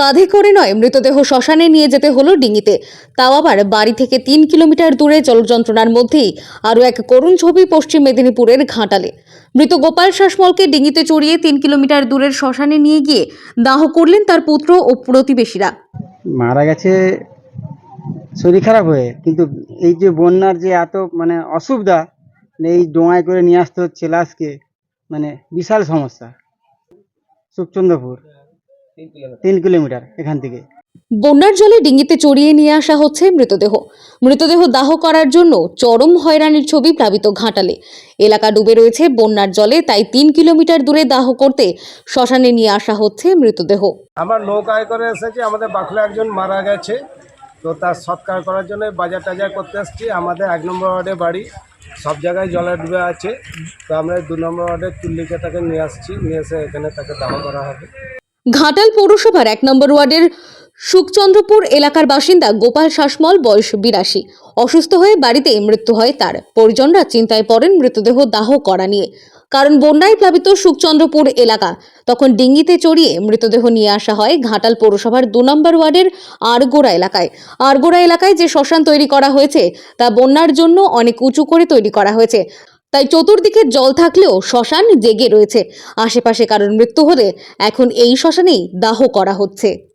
কাঁধে করে নয়, মৃতদেহ শ্মশানে নিয়ে যেতে হলো ডিঙিতে। তাও আবার বাড়ি থেকে তিন কিলোমিটার দূরে জলযন্ত্রণার মধ্যেই আরও এক করুণ ছবি পশ্চিম মেদিনীপুরের ঘাটালে। মৃত গোপাল শাসমলকে ডিঙিতে চড়িয়ে তিন কিলোমিটার দূরের শ্মশানে নিয়ে গিয়ে দাহ করলেন তার পুত্র ও প্রতিবেশীরা। মারা গেছে শরীর খারাপ হয়ে, কিন্তু এই যে বন্যার যে এত মানে অসুবিধা, এই ডোঙায় করে নিয়ে আসতে হচ্ছে লাশকে মানে বিশাল সমস্যা। সুখচন্দ্রপুর। তিন কিলোমিটার। এখান থেকে। বন্যার জলে ডিঙিতে চড়িয়ে নিয়ে আসা হচ্ছে মৃতদেহ। মৃতদেহ দাহ করার জন্য চরম হয়রানির ছবি প্লাবিত ঘাটালে। এলাকা ডুবে রয়েছে বন্যার জলে তাই তিন কিলোমিটার দূরে দাহ করতে শ্মশানে নিয়ে আসা হচ্ছে মৃতদেহ। আমার নৌকায় করে এসেছি আমাদের বাঁকুড়া একজন মারা গেছে। তো তার সৎকার করার জন্য বাজার টাজার করতে এসেছি। আমাদের এক নম্বর ওয়ার্ডে বাড়ি সব জায়গায় জলে ডুবে আছে। তো আমরা দু নম্বর ওয়ার্ডের তুল্লিকে তাকে নিয়ে আসছি নিয়ে এসে এখানে তাকে দাহ করা হবে। ঘাটাল পৌরসভার এক নম্বর ওয়ার্ডের সুখচন্দ্রপুর এলাকার বাসিন্দা গোপাল শাসমল বয়স বিরাশি। অসুস্থ হয়ে বাড়িতে মৃত্যু হয় তার। পরিজনরা চিন্তায় পড়েন মৃতদেহ দাহ করা নিয়ে। কারণ বন্যায় প্লাবিত সুখচন্দ্রপুর এলাকা, তখন ডিঙ্গিতে চড়িয়ে মৃতদেহ নিয়ে আসা হয় ঘাটাল পৌরসভার দু নম্বর ওয়ার্ডের আরগোড়া এলাকায়। আরগোড়া এলাকায় যে শ্মশান তৈরি করা হয়েছে, তা বন্যার জন্য অনেক উঁচু করে তৈরি করা হয়েছে। তাই চতুর্দিকে জল থাকলেও শ্মশান জেগে রয়েছে। আশেপাশে কারোর মৃত্যু হলে এখন এই শ্মশানেই দাহ করা হচ্ছে।